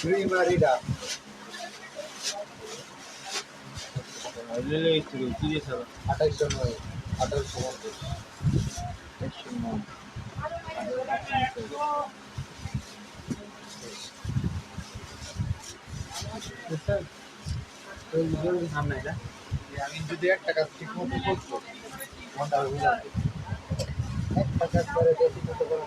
প্রিমারিডা আঠাইশশো নয় আঠারোশো পঞ্চাশ আমি যদি একটা কাজ ঠিক মতো করতো একটা কাজ করে বেশি মতো করে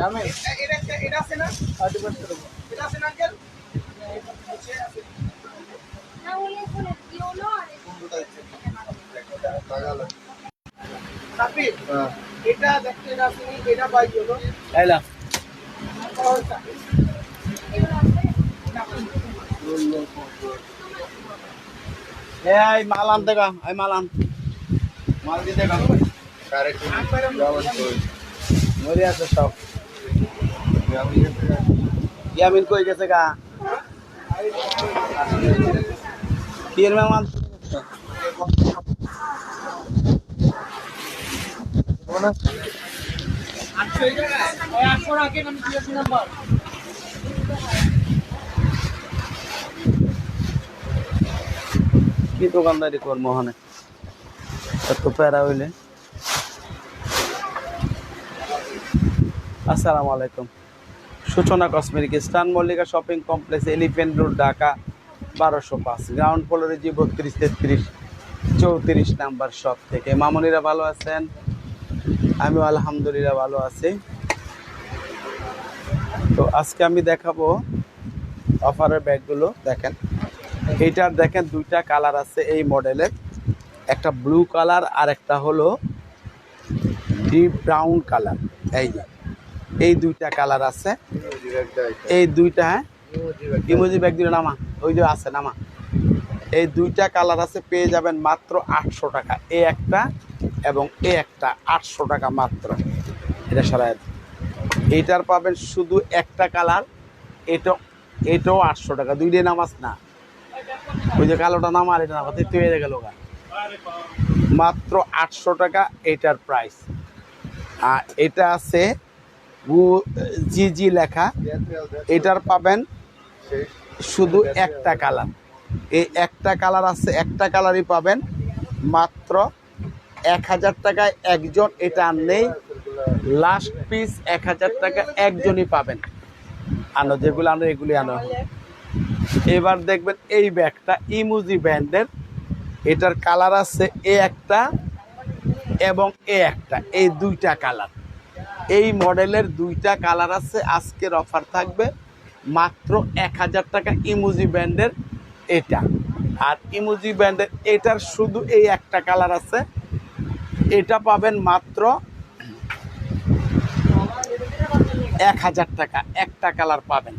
না? হলে দিও না সাপির হ্যাঁ এটা দেখতে এটা বাই হলো। এলাম এই মাল আনতে গা এই মাল আন। মাল দিতে গা। কারেক্ট মরে আছে সব। ইয়ামিন কই গেছে গা? দিয়েছি নাম্বার কি দোকানদারি কর মোহনে এত প্যারা হইলে। আসসালামু আলাইকুম। সূচনা কসমেটিক স্টান Mallika shopping complex elephant road, Dhaka, বারোশো পাঁচ। গ্রাউন্ড ফ্লোরে জি বত্রিশ, তেত্রিশ, চৌত্রিশ নাম্বার শপ থেকে। মামনিরা ভালো আছেন? আমিও আলহামদুলিল্লাহ ভালো আছি। তো আজকে আমি দেখাবো অফারের ব্যাগগুলো, দেখেন। এইটার দেখেন, দুইটা কালার আছে এই মডেলের একটা ব্লু কালার আর একটা হলো ডিপ ব্রাউন কালার। এই যে। এই দুইটা কালার আছে। এই দুইটা হ্যাঁ? ইমোজি ব্যাগ দিলে নামা। ওই যে আছে, নামা। এই দুইটা কালার আছে, পেয়ে যাবেন মাত্র আটশো টাকা। এ একটা এবং এ একটা, আটশো টাকা মাত্র। এটা সরাই দেন। এইটার পাবেন শুধু একটা কালার। এটা, এটাও আটশো টাকা। দুইটাই নামাজ না। ওই যে কালোটা নাম আর এটা নামাজ হয়ে গেল মাত্র আটশো টাকা এটার প্রাইস আর এটা আছে জি জি লেখা। এটার পাবেন শুধু একটা কালার। এই একটা কালার আছে, একটা কালারই পাবেন। মাত্র এক হাজার টাকায় একজন, এটা আর নেই। লাস্ট পিস এক হাজার টাকা একজনই পাবেন। আনো, যেগুলো আনো এগুলি আনো। এবার দেখবেন এই ব্যাগটা ইমুজি ব্যান্ডের এটার কালার আছে এ একটা এবং এ একটা। এই দুইটা কালার। এই মডেলের দুইটা কালার আছে, আজকের অফার থাকবে। মাত্র এক হাজার টাকা ইমুজি ব্যান্ডের এটা। আর ইমুজি ব্যান্ডের এটার শুধু এই একটা কালার আছে। এটা পাবেন মাত্র এক হাজার টাকা, একটা কালার পাবেন।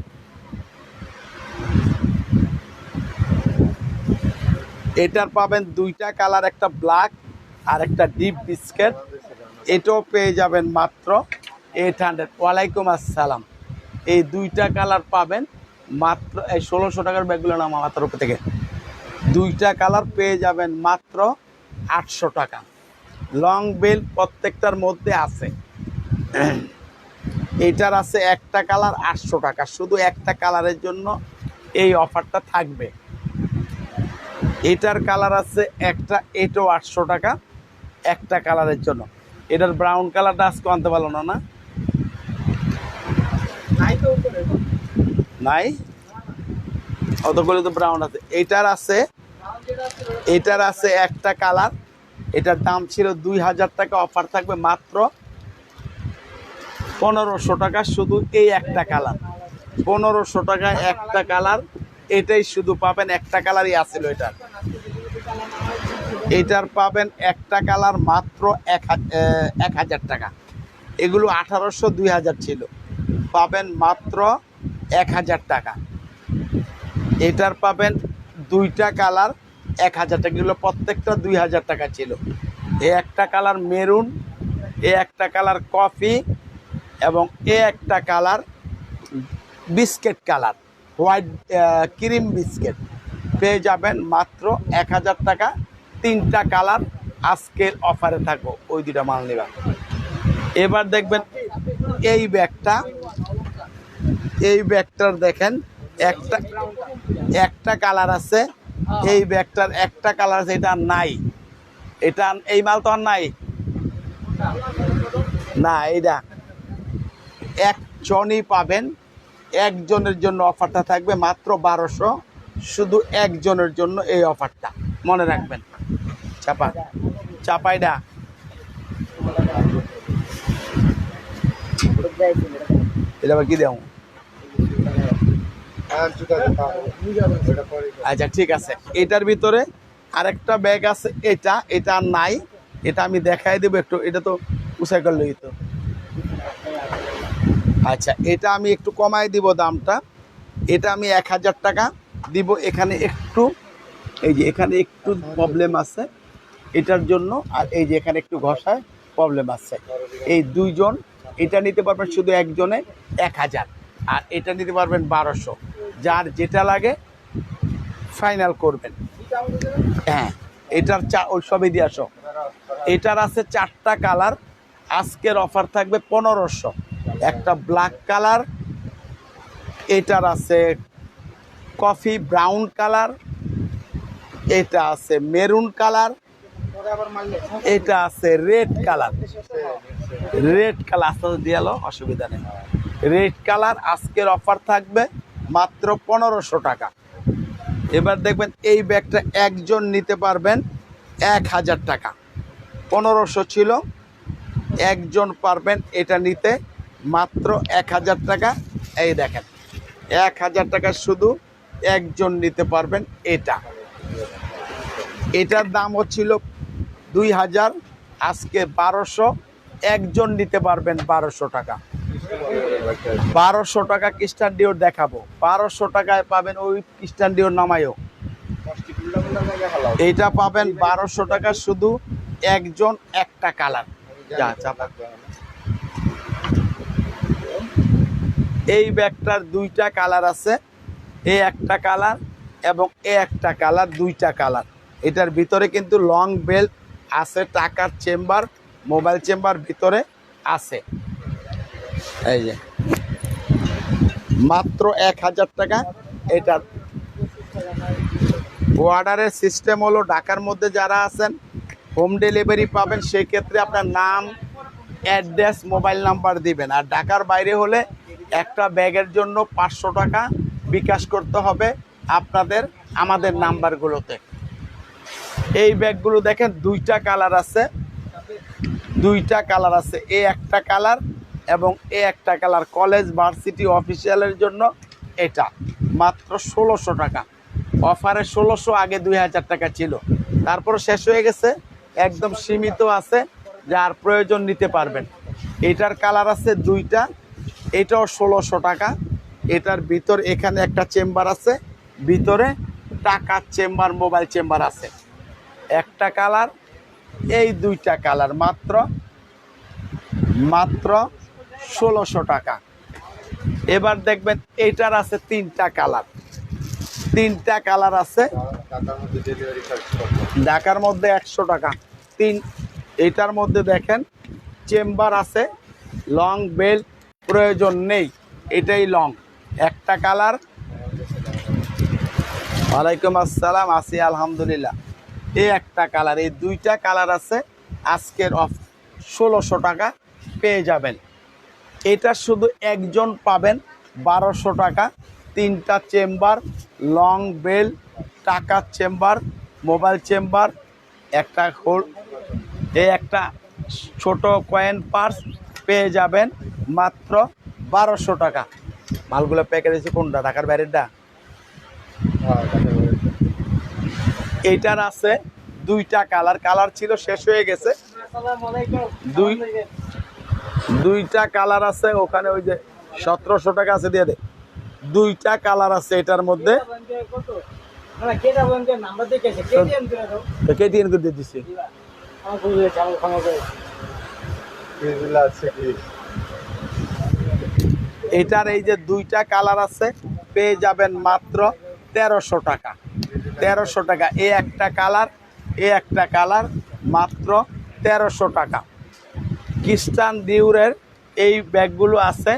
এটার পাবেন দুইটা কালার, একটা ব্ল্যাক আর একটা ডিপ বিস্কেট এটাও পেয়ে যাবেন মাত্র এইট হান্ড্রেড ওয়ালাইকুম আসসালাম। এই দুইটা কালার পাবেন মাত্র, এই ষোলোশো টাকার ব্যাগগুলো নাম মাথার উপর থেকে। দুইটা কালার পেয়ে যাবেন মাত্র আটশো টাকা। লং বেল প্রত্যেকটার মধ্যে আছে। এটার আছে একটা কালার আটশো টাকা। শুধু একটা কালারের জন্য এই অফারটা থাকবে। এটার কালার আছে একটা, এটাও আটশো টাকা। একটা কালারের জন্য। এটার ব্রাউন কালারটা আজকে আনতে পারল না না? নাই? অতগুলো তো ব্রাউন আছে। এটার আছে এটার আছে একটা কালার এটার দাম ছিল দুই হাজার টাকা অফার থাকবে মাত্র পনেরোশো টাকা, শুধু এই একটা কালার পনেরোশো টাকায় একটা কালার এটাই শুধু পাবেন, একটা কালারই আছিল এটার। এটার পাবেন একটা কালার মাত্র এক এক হাজার টাকা। এগুলো আঠারোশো দুই হাজার ছিল। পাবেন মাত্র এক হাজার টাকা। এটার পাবেন দুইটা কালার এক হাজার টাকা। এগুলো প্রত্যেকটা দুই হাজার টাকা ছিল। এ একটা কালার মেরুন, এ একটা কালার কফি এবং এ একটা colour biscuit colour, white cream biscuit. পেয়ে যাবেন মাত্র এক হাজার টাকা। তিনটা কালার আজকের অফারে থাকব, ওই দুটা মাল নেবেন এবার দেখবেন এই ব্যাগটা, এই ব্যাগটার দেখেন, একটা একটা কালার আছে, এই ব্যাগটার একটা কালার আছে, এটা নাই। এটা এই মাল তো আর নাই। না এইটা একজনই পাবেন, একজনের জন্য অফারটা থাকবে মাত্র বারোশো। শুধু একজনের জন্য এই অফারটা। মনে রাখবেন। চাপা। চাপাইডা। এটা কি পরে আচ্ছা ঠিক আছে। এটার ভিতরে আরেকটা ব্যাগ আছে, এটা এটা নাই। এটা আমি দেখাই দেবো একটু। এটা তো উসাই করলেই তো। আচ্ছা এটা আমি একটু কমাই দিব দামটা। এটা আমি এক হাজার টাকা। দিব এখানে একটু, এই যে এখানে একটু প্রবলেম আছে। এটার জন্য আর এই যে এখানে একটু ঘষায় প্রবলেম আছে। এই দুইজন, এটা নিতে পারবেন শুধু একজনে এক হাজার, আর এটা নিতে পারবেন বারোশো। যার যেটা লাগে ফাইনাল করবেন। হ্যাঁ এটার চা, ওই সবই দিয়ে আসো। এটার আছে চারটা কালার, আজকের অফার থাকবে পনেরোশো। একটা ব্ল্যাক কালার, এটার আছে কফি ব্রাউন কালার, এটা আছে মেরুন কালার, এটা আছে রেড কালার। রেড কালার, আস্তে আস্তে দিয়ে অসুবিধা নেই। রেড কালার, আজকের অফার থাকবে মাত্র পনেরোশো টাকা। এবার দেখবেন এই ব্যাগটা একজন নিতে পারবেন এক হাজার টাকা। পনেরোশো ছিল, একজন পারবেন এটা নিতে মাত্র এক হাজার টাকা। এই দেখেন, এক হাজার টাকা শুধু একজন নিতে পারবেন এটা। এটার দাম হচ্ছিল দুই হাজার, আজকে বারোশো, একজন নিতে পারবেন বারোশো টাকা। বারোশো টাকা খ্রিস্টান ডিওর দেখাবো। বারোশো টাকায় পাবেন ওই খ্রিস্টান ডিওর নামায়ও। এইটা পাবেন বারোশো টাকা শুধু একজন, একটা কালার। এই ব্যাগটার দুইটা কালার আছে। এই একটা কালার এবং এ একটা কালার, দুইটা কালার। এটার ভিতরে কিন্তু লং বেল্ট আছে, টাকার চেম্বার মোবাইল চেম্বার ভিতরে আছে। এই যে। মাত্র এক হাজার টাকা এটার অর্ডারের সিস্টেম হলো ঢাকার মধ্যে যারা আছেন হোম ডেলিভারি পাবেন, সেই ক্ষেত্রে আপনার নাম অ্যাড্রেস মোবাইল নাম্বার দিবেন। আর ঢাকার বাইরে হলে একটা ব্যাগের জন্য পাঁচশো টাকা বিকাশ করতে হবে আপনাদের, আমাদের নাম্বারগুলোতে। এই ব্যাগগুলো দেখেন, দুইটা কালার আছে। দুইটা কালার আছে, এ একটা কালার এবং এ একটা কালার। কলেজ, ভার্সিটি, অফিসিয়ালের জন্য এটা, মাত্র ষোলোশো টাকা। অফারে ষোলোশো, আগে দুই হাজার টাকা ছিল। তারপর শেষ হয়ে গেছে, একদম সীমিত আছে, যার প্রয়োজন নিতে পারবেন। এটার কালার আছে দুইটা, এটাও ষোলোশো টাকা। এটার ভিতর এখানে একটা চেম্বার আছে, ভিতরে টাকার চেম্বার, মোবাইল চেম্বার আছে। একটা কালার, এই দুইটা কালার, মাত্র মাত্র ষোলোশো টাকা। এবার দেখবেন এটার আছে তিনটা কালার। তিনটা কালার আছে, ঢাকার মধ্যে একশো টাকা। তিন, এটার মধ্যে দেখেন চেম্বার আছে, লং বেল্ট প্রয়োজন নেই, এটাই লং। একটা কালার। ওয়ালাইকুম আসসালাম, আছি আলহামদুলিল্লাহ। এই একটা কালার, এই দুইটা কালার আছে, আজকের অফ ষোলোশো টাকা পেয়ে যাবেন। এটা শুধু একজন পাবেন বারোশো টাকা, তিনটা চেম্বার, লং বেল টাকার চেম্বার, মোবাইল চেম্বার, একটা হোল এই একটা ছোট কয়েন পার্স পেয়ে যাবেন মাত্র বারোশো টাকা। মালগুলো প্যাকেজ আছে কোনটা? ঢাকার বাইরেরটা? হ্যাঁ এইটার আছে দুইটা কালার। কালার ছিল শেষ হয়ে গেছে। দুই দুইটা কালার আছে ওখানে ওই যে সতেরোশো টাকা আছে দিয়ে দে। দুইটা কালার আছে এটার মধ্যে। কেটিএন করে দিয়ে দিচ্ছি আছে কি? এটার এই যে দুইটা কালার আছে, পেয়ে যাবেন মাত্র তেরোশো টাকা। তেরোশো টাকা। এ একটা কালার, এ একটা কালার, মাত্র তেরোশো টাকা। খ্রিস্টান ডিউরের এই ব্যাগগুলো আছে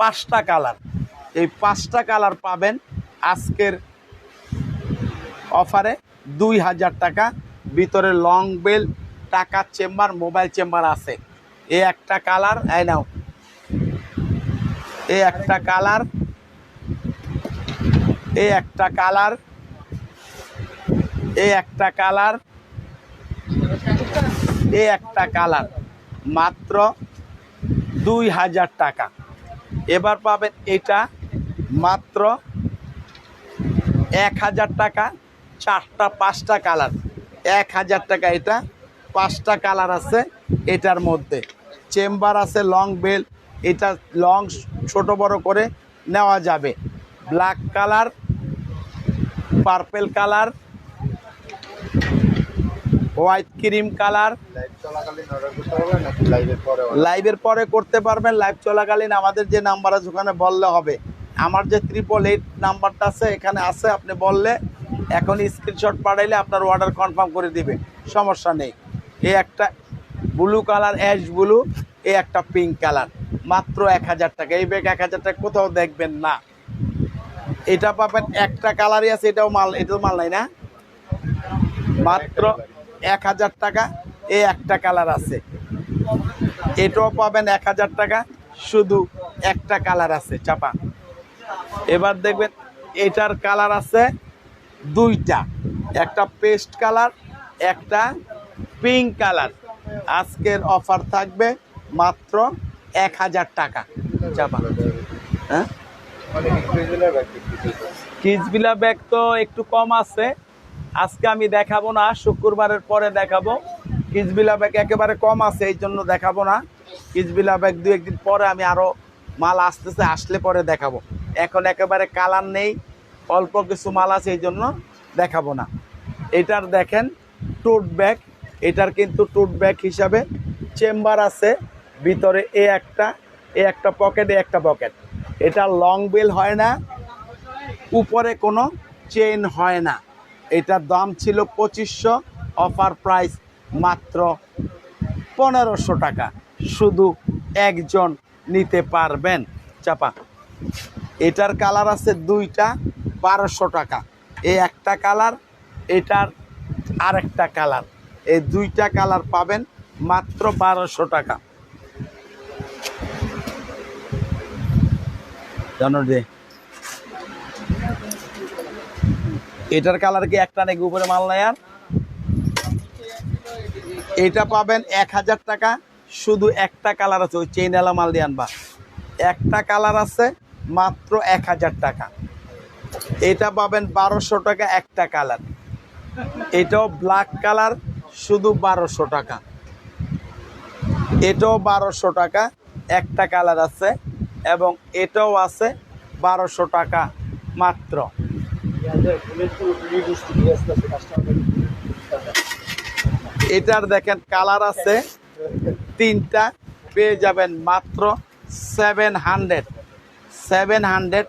পাঁচটা কালার। এই পাঁচটা কালার পাবেন আজকের অফারে দুই হাজার টাকা। ভিতরে লং বেল টাকার চেম্বার, মোবাইল চেম্বার আছে। এ একটা কালার, এই নাও। এই একটা কালার এই একটা কালার এই একটা কালার এই একটা কালার, মাত্র দুই হাজার টাকা। এবার পাবেন এটা মাত্র এক হাজার টাকা, চারটা, পাঁচটা কালার। এক হাজার টাকা এটা, পাঁচটা কালার আছে এটার মধ্যে। চেম্বার আছে, লং বেল এটা লং ছোট বড় করে নেওয়া যাবে। Black colour purple colour white cream colour লাইভের পরে লাইভের পরে করতে পারবেন। লাইভ চলাকালীন আমাদের যে নাম্বার আছে ওখানে বললে হবে। আমার যে ট্রিপল এইট নাম্বারটা আছে এখানে আছে আপনি বললে এখন স্ক্রিনশট পাঠাইলে আপনার অর্ডার কনফার্ম করে দিবে। সমস্যা নেই। এই একটা ব্লু কালার অ্যাশ ব্লু এই একটা পিঙ্ক কালার মাত্র এক হাজার টাকা। এই ব্যাগ এক হাজার টাকা কোথাও দেখবেন না। এটা পাবেন একটা কালারই আছে, এটাও মাল এটাও মাল নাই না? মাত্র এক হাজার টাকা এই একটা কালার আছে। এটাও পাবেন এক হাজার টাকা, শুধু একটা কালার আছে, চাপা। এবার দেখবেন, এটার কালার আছে দুইটা। একটা পেস্ট কালার, একটা পিঙ্ক কালার। আজকের অফার থাকবে মাত্র এক হাজার টাকা। চাপা। হ্যাঁ? কিজবিলা ব্যাগ তো একটু কম আছে। আজকে আমি দেখাবো না, শুক্রবারের পরে দেখাবো। কিজবিলা ব্যাগ একেবারে কম আছে, এই জন্য দেখাবো না। কিজবিলা ব্যাগ দু একদিন পরে আমি আরও মাল আসতেছে, আসলে পরে দেখাবো। এখন একেবারে কালার নেই, অল্প কিছু মাল আছে, এই জন্য দেখাবো না। এটার দেখেন, টোট ব্যাগ। এটার কিন্তু টোট ব্যাগ হিসাবে চেম্বার আছে। ভিতরে এ একটা এ একটা পকেট এ একটা পকেট এটা লং বেল হয় না, উপরে কোনো চেন হয় না। এটার দাম ছিল পঁচিশশো অফার প্রাইস মাত্র পনেরোশো টাকা। শুধু একজন নিতে পারবেন। চাপা। এটার কালার আছে দুইটা, বারোশো টাকা। এই একটা কালার এটার আরেকটা কালার এই দুইটা কালার পাবেন মাত্র বারোশো টাকা। জানো রে এটার কালার কি একটা নাকি উপরে মাল নাই আর? এটা পাবেন এক হাজার টাকা। শুধু একটা কালার আছে, ওই চেইনালা মাল দিয়ে আনবা। একটা কালার আছে, মাত্র এক হাজার টাকা। এটা পাবেন বারোশো টাকা একটা কালার। এটাও ব্ল্যাক কালার, শুধু বারোশো টাকা। এটাও বারোশো টাকা, একটা কালার আছে। এবং এটাও আছে বারোশো টাকা মাত্র। এটার দেখেন কালার আছে তিনটা, পেয়ে যাবেন মাত্র সেভেন হান্ড্রেড। সেভেন হান্ড্রেড,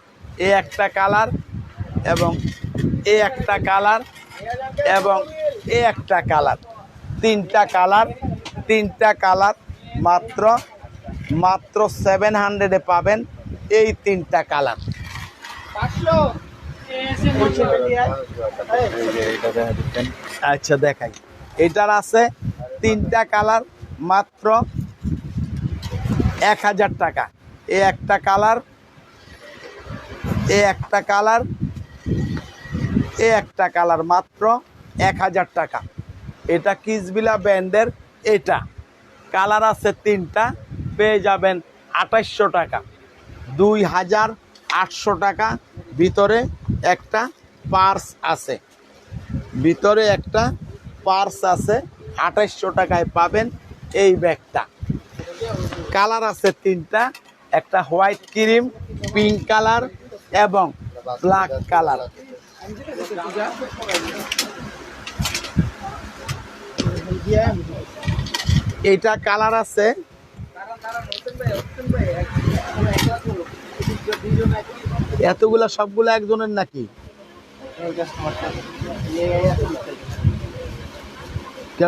এ একটা কালার এবং এ একটা কালার এবং এ একটা কালার। তিনটা কালার তিনটা কালার মাত্র মাত্র সেভেন হান্ড্রেডে পাবেন এই তিনটা কালার। আচ্ছা দেখাই। এটার আছে তিনটা কালার মাত্র এক হাজার টাকা। এ একটা কালার এ একটা কালার এ একটা কালার মাত্র এক হাজার টাকা। এটা কিসবিলা ব্যান্ডের এটা। কালার আছে তিনটা। পেয়ে যাবেন আঠাশশো টাকা। দুই হাজার আটশো টাকা ভিতরে একটা পার্স আছে। ভিতরে একটা পার্স আছে, আঠাইশশো টাকায় পাবেন এই ব্যাগটা। কালার আছে তিনটা, একটা হোয়াইট ক্রিম, পিঙ্ক কালার এবং ব্ল্যাক কালার। এটা কালার আছে এতগুলা সবগুলো একজনের নাকি?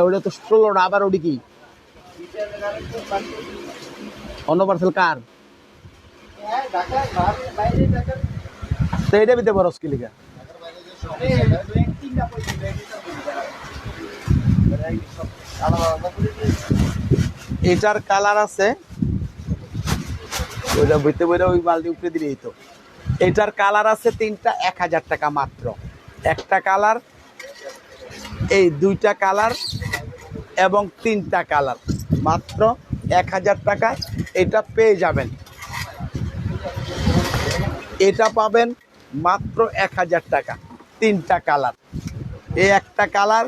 ওটা তো ষোলোটা আবার ওটি কি? অন্য পার্সেল কার? তো এটা বিতে বরস কি। লিখা এটার কালার আছে। ওইটা বইতে বইটা ওই বালতি উপরে দিলেই তো এটার কালার আছে তিনটা, এক হাজার টাকা মাত্র। একটা কালার, এই দুইটা কালার এবং তিনটা কালার। মাত্র এক হাজার টাকায় এটা পেয়ে যাবেন। এটা পাবেন মাত্র এক হাজার টাকা, তিনটা কালার। এ একটা কালার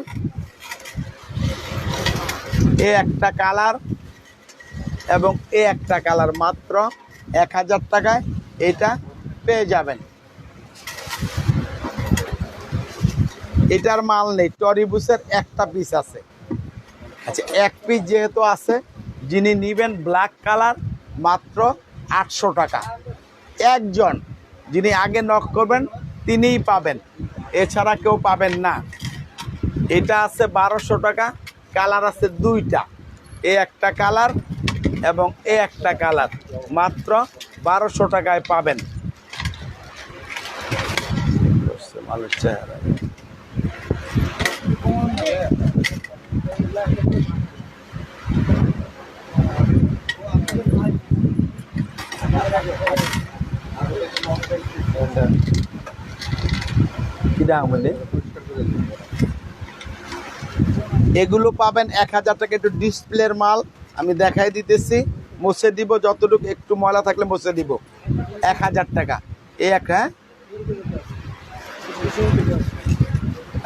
এ একটা কালার এবং এ একটা কালার মাত্র এক হাজার টাকায় এটা পেয়ে যাবেন। এটার মাল নেই টরিবুসের একটা পিস আছে। আচ্ছা এক পিস যেহেতু আছে, যিনি নিবেন ব্ল্যাক কালার মাত্র আটশো টাকা। একজন যিনি আগে নক করবেন, তিনিই পাবেন। এছাড়া কেউ পাবেন না। এটা আছে বারোশো টাকা কালার আছে দুইটা। এ একটা কালার এবং এ একটা কালার। মাত্র বারোশো টাকায় পাবেন। কি দাম বলে এগুলো পাবেন এক হাজার টাকা একটু ডিসপ্লের মাল। আমি দেখাই দিতেছি, মুছে দিব, যতটুকু একটু ময়লা থাকলে মুছে দিব। এক হাজার টাকা। এই এক হ্যাঁ?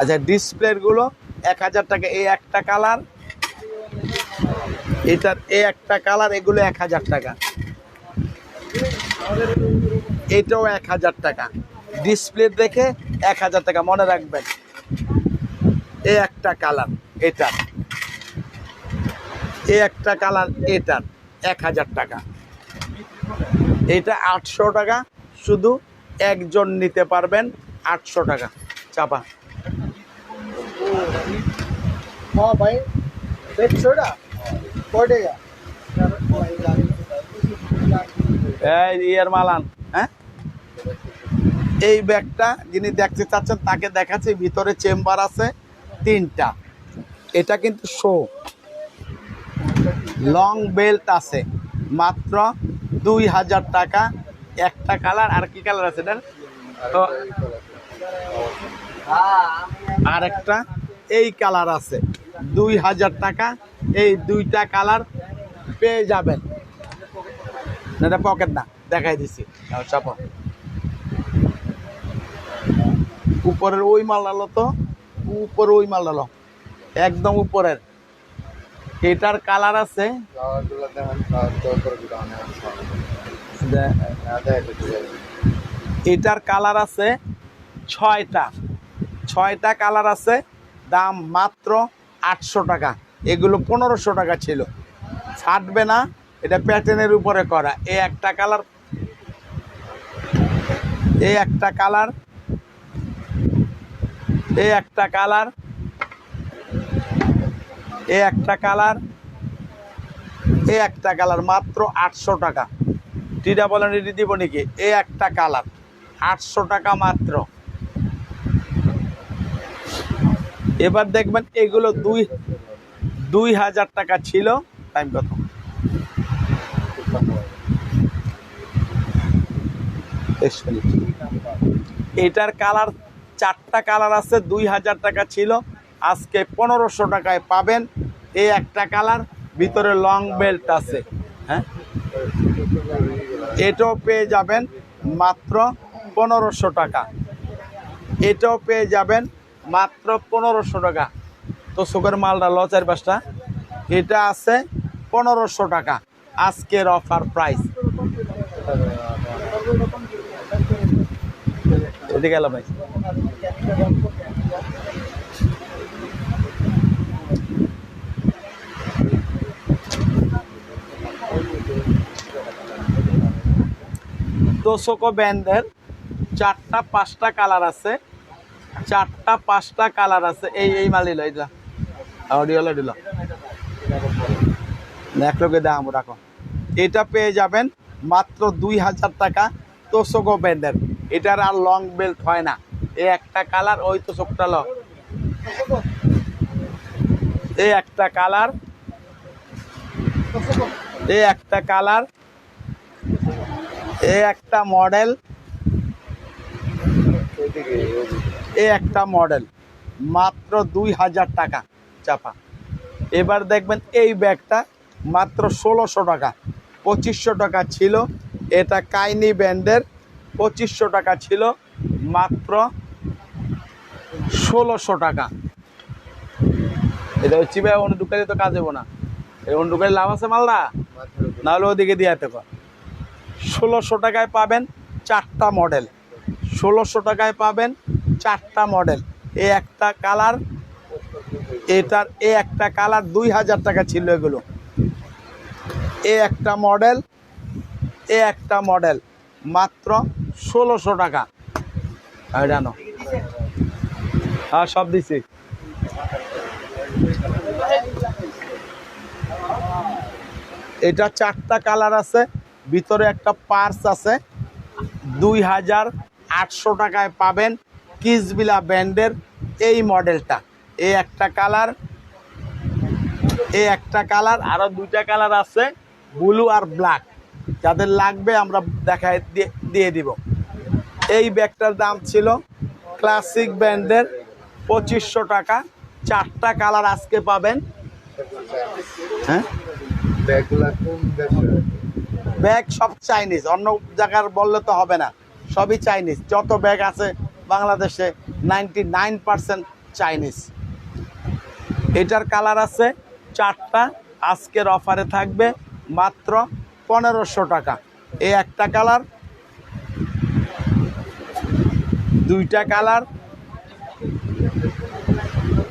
আচ্ছা ডিসপ্লেরগুলো এক হাজার টাকা। এই একটা কালার। এটার এই একটা কালার, এগুলো এক হাজার টাকা। এটাও এক হাজার টাকা। ডিসপ্লে দেখে এক হাজার টাকা, মনে রাখবেন। এ একটা কালার। এটা। এ একটা কালার এটার এক হাজার টাকা। এটা আটশো টাকা শুধু একজন নিতে পারবেন আটশো টাকা। চাপা। ভাই ইয়ার মালান হ্যাঁ? এই ব্যাগটা যিনি দেখতে চাচ্ছেন তাকে দেখাচ্ছে ভিতরে চেম্বার আছে তিনটা। এটা কিন্তু শো লং বেল্ট আছে। মাত্র দুই হাজার টাকা। একটা কালার আর কি কালার আছে এটার? তো আর একটা এই কালার আছে। দুই হাজার টাকা। এই দুইটা কালার পেয়ে যাবেন। এটা পকেট না। দেখাই দিছি। উপরের ওই মাল ডালো তো। উপরে ওই মাল ডালো একদম উপরের। এটার কালার আছে? এটার কালার আছে ছয়টা। ছয়টা কালার আছে, দাম মাত্র আটশো টাকা। এগুলো পনেরোশো টাকা ছিল। ছাড়বে না, এটা প্যাটার্নের উপরে করা। এ একটা কালার এ একটা কালার এ একটা কালার এই একটা কালার, এ একটা কালার, মাত্র আটশো টাকা। টিটা বলেন রেডি দিব নাকি? এ একটা কালার, আটশো টাকা মাত্র। এবার দেখবেন এগুলো দুই দুই হাজার টাকা ছিল টাইম কত এটার কালার, চারটা কালার আছে, দুই হাজার টাকা ছিল। আজকে পনেরোশো টাকায় পাবেন এই একটা কালার, ভিতরে লং বেল্ট আছে হ্যাঁ? এটাও পেয়ে যাবেন মাত্র পনেরোশো টাকা। এটাও পেয়ে যাবেন মাত্র পনেরোশো টাকা। তো শোকের মালটা ল চার পাঁচটা। এটা আছে পনেরোশো টাকা আজকের অফার প্রাইস ভাই। তোষকো ব্যান্ডের চারটা, পাঁচটা কালার আছে। চারটা, পাঁচটা কালার আছে। এই এই মাল দিল এটা অডিও দিল। এক লোকে দাম রাখো। এটা পেয়ে যাবেন মাত্র দুই হাজার টাকা তোষকো ব্যান্ডের। এটার আর লং বেল্ট হয় না। এই একটা কালার, ওই তোষকটা ল। এই একটা কালার। এই একটা কালার। এই একটা মডেল। এই একটা মডেল। মাত্র দুই হাজার টাকা চাপা। এবার দেখবেন এই ব্যাগটা মাত্র ষোলোশো টাকা। পঁচিশশো টাকা ছিল। এটা কাইনি ব্যান্ডের পঁচিশশো টাকা ছিল। মাত্র ষোলোশো টাকা। এটা হচ্ছে ভাই অন্য দোকানে তো কাজ হব না। এই অন্য দোকানে লাভ আছে মালদা। নাহলে ওদিকে দিয়ে কর। ষোলোশো টাকায় পাবেন চারটা মডেল। ষোলোশো টাকায় পাবেন চারটা মডেল। এ একটা কালার, এটার এ একটা কালার দুই হাজার টাকা ছিল এগুলো। এ একটা মডেল, এ একটা মডেল, মাত্র ষোলোশো টাকা। জানো হ্যাঁ সব দিছি। এটা চারটা কালার আছে। ভিতরে একটা পার্স আছে। দুই হাজার আটশো টাকায় পাবেন কিসবিলা ব্র্যান্ডের এই মডেলটা। এই একটা কালার এই একটা কালার আরও দুইটা কালার আছে, ব্লু আর ব্ল্যাক। যাদের লাগবে আমরা দেখায় দিয়ে দিব। এই ব্যাগটার দাম ছিল ক্লাসিক ব্র্যান্ডের পঁচিশশো টাকা। চারটা কালার আজকে পাবেন। হ্যাঁ? ব্যাগ সব চাইনিজ। অন্য জায়গার বললে তো হবে না। সবই চাইনিজ। যত ব্যাগ আছে বাংলাদেশে নাইনটি নাইন পার্সেন্ট চাইনিজ। এটার কালার আছে চারটা। আজকের অফারে থাকবে মাত্র পনেরোশো টাকা। এই একটা কালার, দুইটা কালার,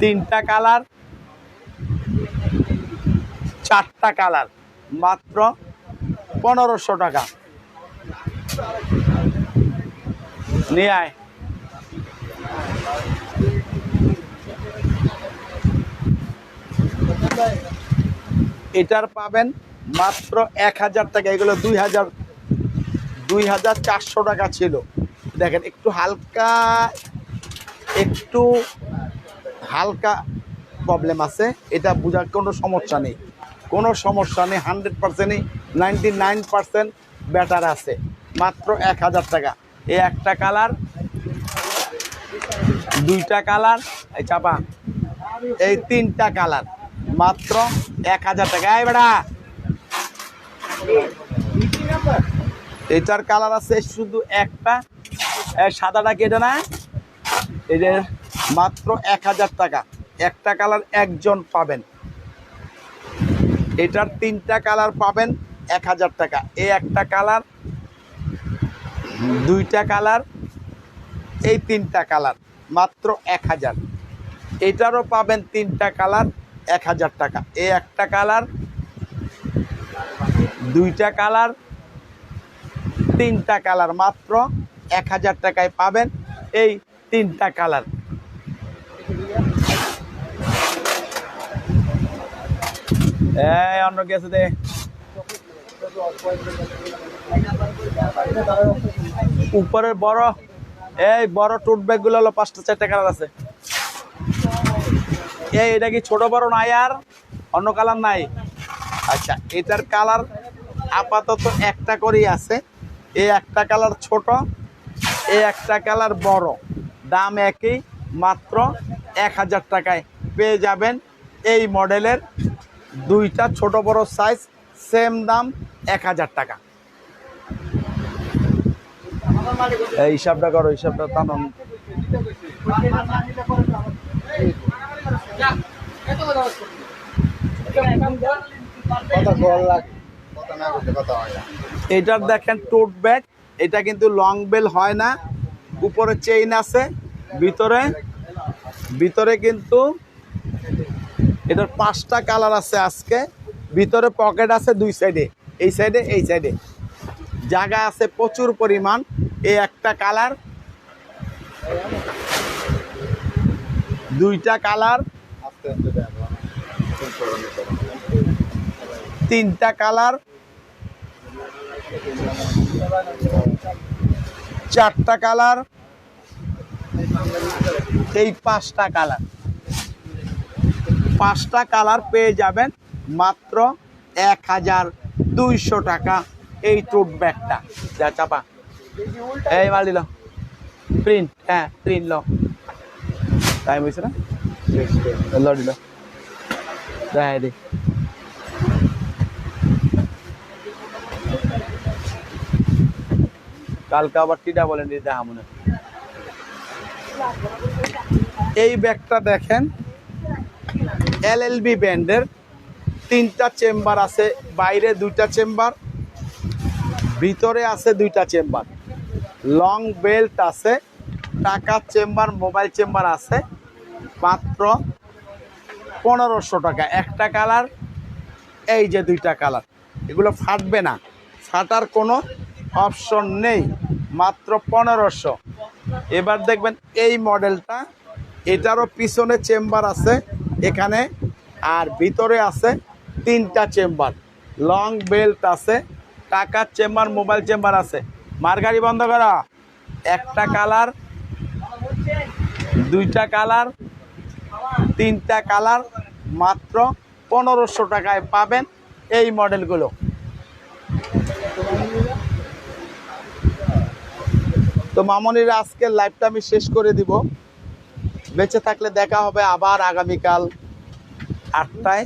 তিনটা কালার, চারটা কালার। মাত্র পনেরোশো টাকা। নিয়ে আয়। এটার পাবেন মাত্র এক হাজার টাকা। এগুলো দুই হাজার দুই হাজার চারশো টাকা ছিল। দেখেন, একটু হালকা একটু হালকা প্রবলেম আছে। এটা বোঝার কোনো সমস্যা নেই। কোনো সমস্যা নেই হান্ড্রেড পার্সেন্টই নাইনটি নাইন পার্সেন্ট ব্যাটার আছে। মাত্র এক হাজার টাকা। এই একটা কালার, দুইটা কালার, এই চাপা, এই তিনটা কালার। মাত্র এক হাজার টাকা। এই বেড়া এটার কালার আছে শুধু একটা। সাদাটা কেটে না। এই যে মাত্র এক হাজার টাকা। একটা কালার একজন পাবেন। এটার তিনটা কালার পাবেন। এক হাজার টাকা। এ একটা কালার, দুইটা কালার, এই তিনটা কালার, মাত্র এক হাজার। এটারও পাবেন তিনটা কালার, এক হাজার টাকা। এ একটা কালার, দুইটা কালার, তিনটা কালার, মাত্র এক হাজার টাকায় পাবেন এই তিনটা কালার। এই অন্য আছে দে। উপরের বড়, এই বড় টোট ব্যাগগুলো হলো পাঁচটা চারটা কালার আছে। এটা কি ছোট বড় নাই আর? অন্য কালার নাই? আচ্ছা এটার কালার আপাতত একটা করেই আছে। এই একটা কালার ছোট, এই একটা কালার বড়। দাম একই, মাত্র এক হাজার টাকায় পেয়ে যাবেন এই মডেলের দুইটা ছোট বড় সাইজ সেম দাম এক হাজার টাকা। এই হিসাবটা করো হিসাবটা টানুন। এটার দেখেন টোট ব্যাগ এটা কিন্তু লং বেল হয় না। উপরে চেইন আছে, ভিতরে ভিতরে কিন্তু এটার পাঁচটা কালার আছে আজকে। ভিতরে পকেট আছে দুই সাইডে এই সাইডে এই সাইডে। জায়গা আছে প্রচুর পরিমাণ। এই একটা কালার। দুইটা কালার। তিনটা কালার। চারটা কালার। এই পাঁচটা কালার। পাঁচটা কালার পেয়ে যাবেন মাত্র এক হাজার দুইশো টাকা এই টোট ব্যাগটা যা চাপা। এই মাল দিল প্রিন্ট হ্যাঁ প্রিন্ট ল। টাইম হয়েছে না? ল। দিল দিই কালকে আবার টিটা বলেন দিদি মনে। এই ব্যাগটা দেখেন, এল এল বি ব্যান্ডের তিনটা চেম্বার আছে, বাইরে দুইটা চেম্বার, ভিতরে আছে দুইটা চেম্বার। লং বেল্ট আছে, টাকার চেম্বার, মোবাইল চেম্বার আছে, মাত্র পনেরোশো টাকা। একটা কালার, এই যে দুইটা কালার। এগুলো ফাটবে না। ফাটার কোনো অপশন নেই। মাত্র পনেরোশো। এবার দেখবেন এই মডেলটা, এটারও পিছনে চেম্বার আছে, এখানে, আর ভিতরে আছে তিনটা চেম্বার। লং বেল্ট আছে, টাকার চেম্বার, মোবাইল চেম্বার আছে। মার্গারি বন্ধ করা। একটা কালার, দুইটা কালার, তিনটা কালার, মাত্র পনেরোশো টাকায় পাবেন এই মডেলগুলো। তো মামনির আজকের লাইভটা আমি শেষ করে দিব। বেঁচে থাকলে দেখা হবে আবার আগামীকাল আটটায়।